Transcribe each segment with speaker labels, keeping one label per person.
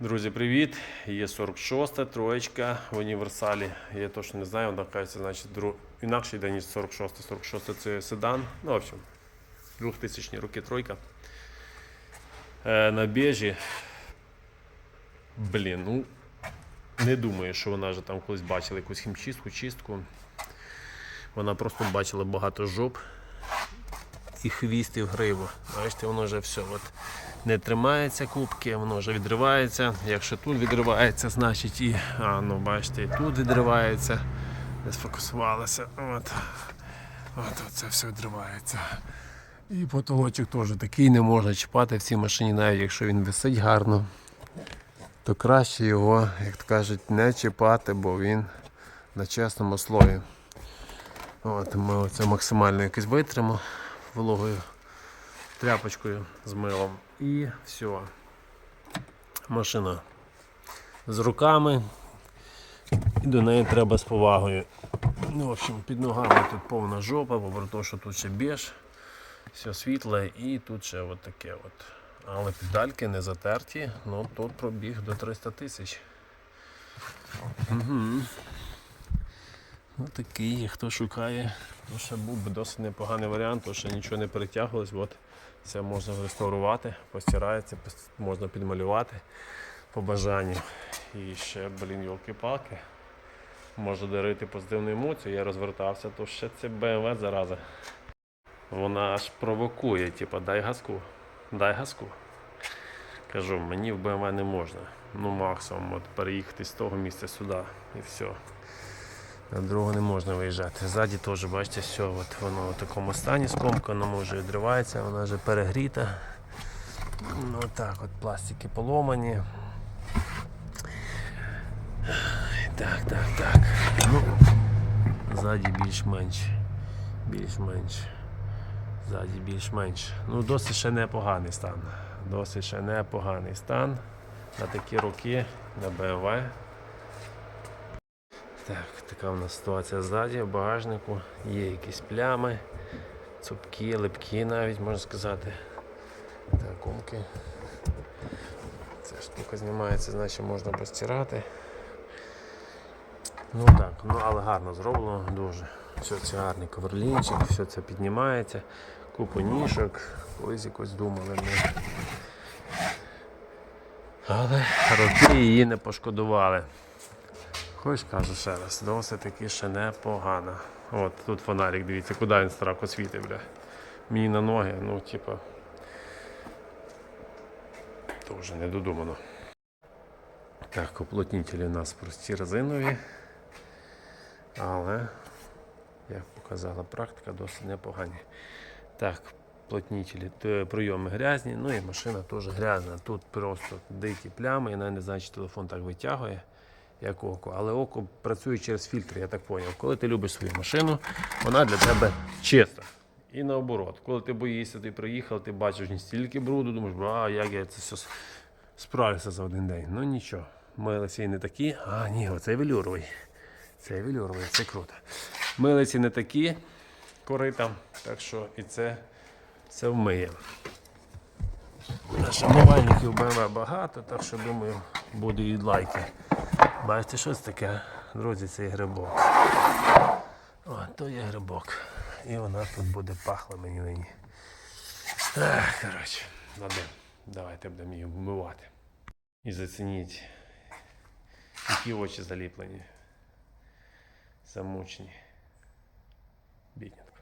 Speaker 1: Друзі, привіт! Є 46 троєчка в універсалі. Я точно не знаю, вона кажеться, значить, дру... інакший день ніж 46. 46 це седан. Ну, в общем, 2000 роки тройка. Е, на біжі. Блін, ну не думаю, що вона вже там колись бачила якусь хімчистку, чистку. Вона просто бачила багато жоп і хвістів гриву. Бачите, воно вже все от не тримається кубки, воно вже відривається. Якщо тут відривається, значить і. А, ну бачите, і тут відривається. Не сфокусувалося. От. От це все відривається. І потолочок теж такий не можна чіпати в цій машині, навіть якщо він висить гарно, то краще його, як то кажуть, не чіпати, бо він на чесному слої. От, ми оце максимально якось витримо вологою тряпочкою з милом. І все. Машина з руками. І до неї треба з повагою. Ну, в общем, під ногами тут повна жопа, попри те, що тут ще біж, все світле і тут ще от таке от. Але педальки не затерті, ну тут пробіг до 300 тисяч. Угу. Ну такий, хто шукає, то ще був би досить непоганий варіант, то ще нічого не перетягувалось. От це можна реставрувати, постирається, можна підмалювати по бажанню. І ще, блін, йолки-палки. Може дарити позитивну емоцію. Я розвертався, то ще це BMW зараза. Вона аж провокує, типа, дай газку, дай газку. Кажу, мені в BMW не можна. Ну, максимум, от переїхати з того місця сюди і все. На другу не можна виїжджати. Ззаді теж, бачите, все, от воно в такому стані скомкано, вже відривається, вона вже перегріта. Ну так, от пластики поломані. Так, так, так. Ну, ззаді більш-менш. Більш-менш. Ззаді більш-менш. Ну, досить ще непоганий стан. Досить ще непоганий стан. На такі роки на BMW. Так, така в нас ситуація ззаді, в багажнику. Є якісь плями, цупкі, липкі навіть можна сказати. Так, гумки. Ця штука знімається, значить можна постирати. Ну так, ну але гарно зроблено, дуже. Все це гарний коверлінчик, все це піднімається, купу ніжок, колись якось думали ми. Але роки її не пошкодували. Хоч кажу ще раз, досить таки ще непогано. От тут фонарик, дивіться, куди він страко світить, бля. Мені на ноги, ну, типа. То вже не додумано. Так, уплотнителі у нас прості резинові. Але, як показала практика, досить непогані. Так, плотнителі, т- прийоми грязні, ну і машина теж грязна. Тут просто дикі плями, я навіть не знаю, чи телефон так витягує як око. Але око працює через фільтр, я так зрозумів. Коли ти любиш свою машину, вона для тебе чиста. І наоборот, коли ти боїшся, ти приїхав, ти бачиш не стільки бруду, думаєш, а як я це все справлюся за один день. Ну нічого. Милиці не такі. А, ні, оцей велюровий. Цей велюровий, це круто. Милиці не такі корита, так що і це, це вмиє. Шанувальників БМВ багато, так що думаю, буде і лайки. Бачите, що це таке? Друзі, це є грибок. О, то є грибок. І вона тут буде пахла мені нині. Ах, коротше, ладно, давайте будемо її вмивати. І зацініть, які очі заліплені. Замучені. Бідненько.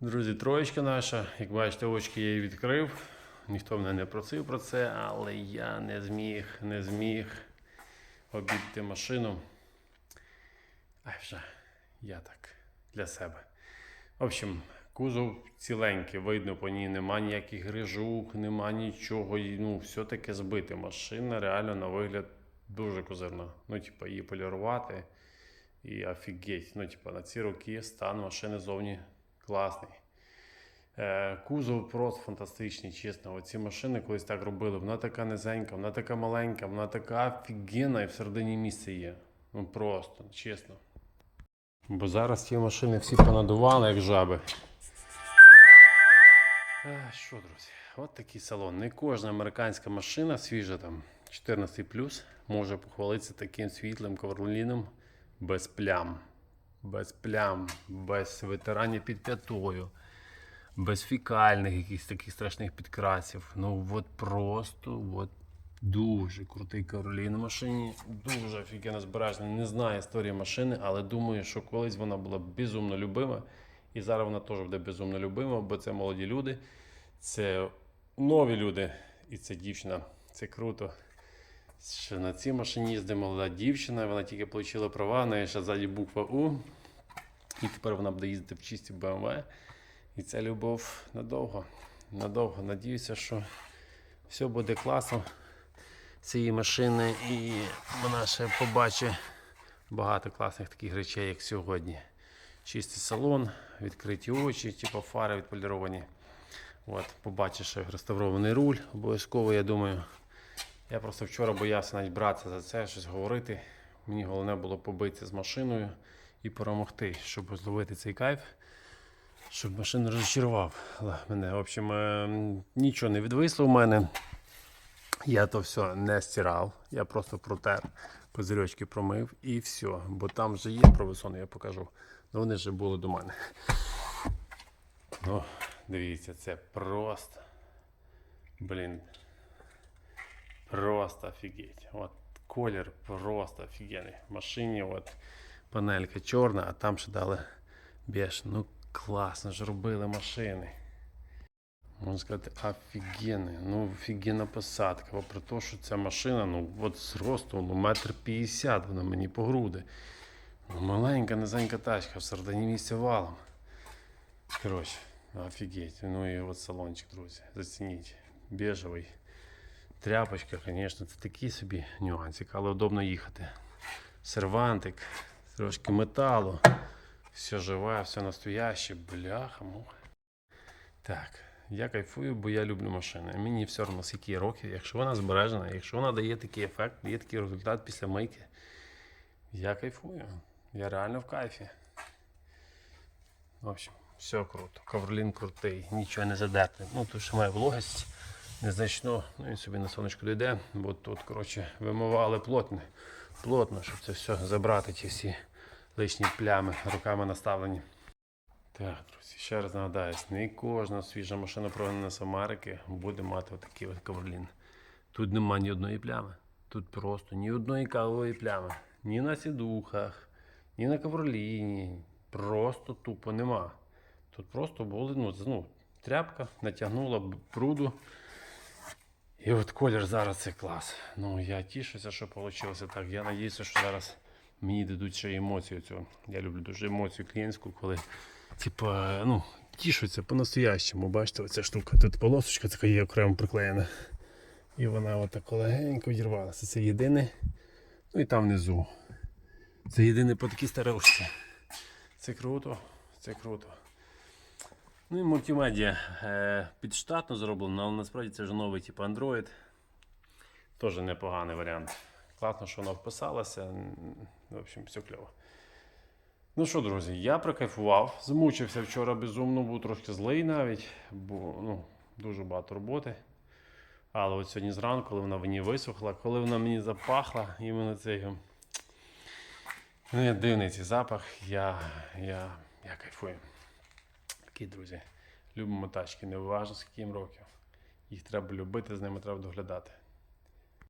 Speaker 1: Друзі, троєчка наша. Як бачите, очки я її відкрив. Ніхто мене не просив про це, але я не зміг, не зміг обійти машину. А вже я так для себе. В общем, кузов ціленький, видно, по ній нема ніяких грижук, нема нічого. Ну, все таки збите. Машина реально на вигляд дуже козирна. Ну, типа, її полірувати і офігеть. Ну, типа, на ці роки стан машини зовні класний. Е, Кузов просто фантастичний, чесно. Оці машини колись так робили. Вона така низенька, вона така маленька, вона така офігенна і всередині місце є. Ну просто, чесно. Бо зараз ті машини всі понадували, як жаби. Е, Що, друзі, от такий салон. Не кожна американська машина свіжа там 14 може похвалитися таким світлим ковроліном без плям. Без плям, без витирання під п'ятою, без фікальних якихось таких страшних підкрасів. Ну от просто от дуже крутий ковролін на машині. Дуже офігенно збережений. Не знаю історії машини, але думаю, що колись вона була безумно любима. І зараз вона теж буде безумно любима, бо це молоді люди, це нові люди, і це дівчина. Це круто. Що на цій машині їздить молода дівчина, вона тільки отримала права, в ще ззаді буква У. І тепер вона буде їздити в чисті BMW. І ця любов надовго. Надовго. Надіюся, що все буде класно цієї машини, і вона ще побачить багато класних таких речей, як сьогодні. Чистий салон, відкриті очі, типу фари відполіровані. От, побачиш ще реставрований руль, обов'язково, я думаю. Я просто вчора боявся навіть братися за це, щось говорити. Мені головне було побитися з машиною і перемогти, щоб зловити цей кайф, щоб машина розчарував мене. В общем, е, нічого не відвисло в мене. Я то все не стирав, я просто протер, козирьочки промив і все. Бо там вже є провисони, я покажу. Ну вони вже були до мене. Ну, дивіться, це просто. Блін. Просто офігеть. От колір просто офігенний. В машині от панелька чорна, а там ще дали беж. Ну класно ж робили машини. Можна сказати, офігенний. Ну, офігенна посадка. Попри те, що ця машина, ну, от зросту, ну, метр п'ятдесят, вона мені по груди. Ну, маленька, низенька тачка, в середині місця валом. Коротше, офігеть. Ну і от салончик, друзі. Зацініть. Бежевий. Тряпочка, звісно, це такий собі нюансик, але удобно їхати. Сервантик, трошки металу. Все живе, все настояще. Бляха, муха. Так, я кайфую, бо я люблю машини. Мені все одно скільки років, якщо вона збережена, якщо вона дає такий ефект, дає такий результат після мийки, я кайфую. Я реально в кайфі. В общем, все круто. Ковролін крутий, нічого не задерти. Ну, тут ще має вологість незначно. Ну, він собі на сонечку дійде, бо тут, коротше, вимивали плотно, плотно, щоб це все забрати, ті всі лишні плями руками наставлені. Так, друзі, ще раз нагадаю, не кожна свіжа машина прогнана з Америки буде мати отакий от коверлін. Тут нема ні одної плями. Тут просто ні одної кавової плями. Ні на сідухах, ні на ковроліні. Просто тупо нема. Тут просто були, ну, ну тряпка натягнула бруду. І от колір зараз це клас. Ну, я тішуся, що вийшло так. Я сподіваюся, що зараз мені дадуть ще емоцію цього. Я люблю дуже емоцію клієнтську, коли типа, ну, тішуться по-настоящему. Бачите, оця штука. Тут полосочка така є окремо приклеєна. І вона отак легенько відірвалася. Це єдине. Ну і там внизу. Це єдине по такій старушці. Це круто, це круто. Ну і мультимедіа е, підштатно зроблено, але насправді це вже новий типу Android. Теж непоганий варіант. Класно, що вона вписалася. М, В общем, все кльово. Ну що, друзі, я прикайфував, змучився вчора безумно, був трошки злий навіть, бо ну, дуже багато роботи. Але от сьогодні зранку, коли вона мені висохла, коли вона мені запахла, іменно цей ну, дивний цей запах, я, я, я кайфую. Такі, друзі, любимо тачки, неважно скільки їм років. Їх треба любити, з ними треба доглядати.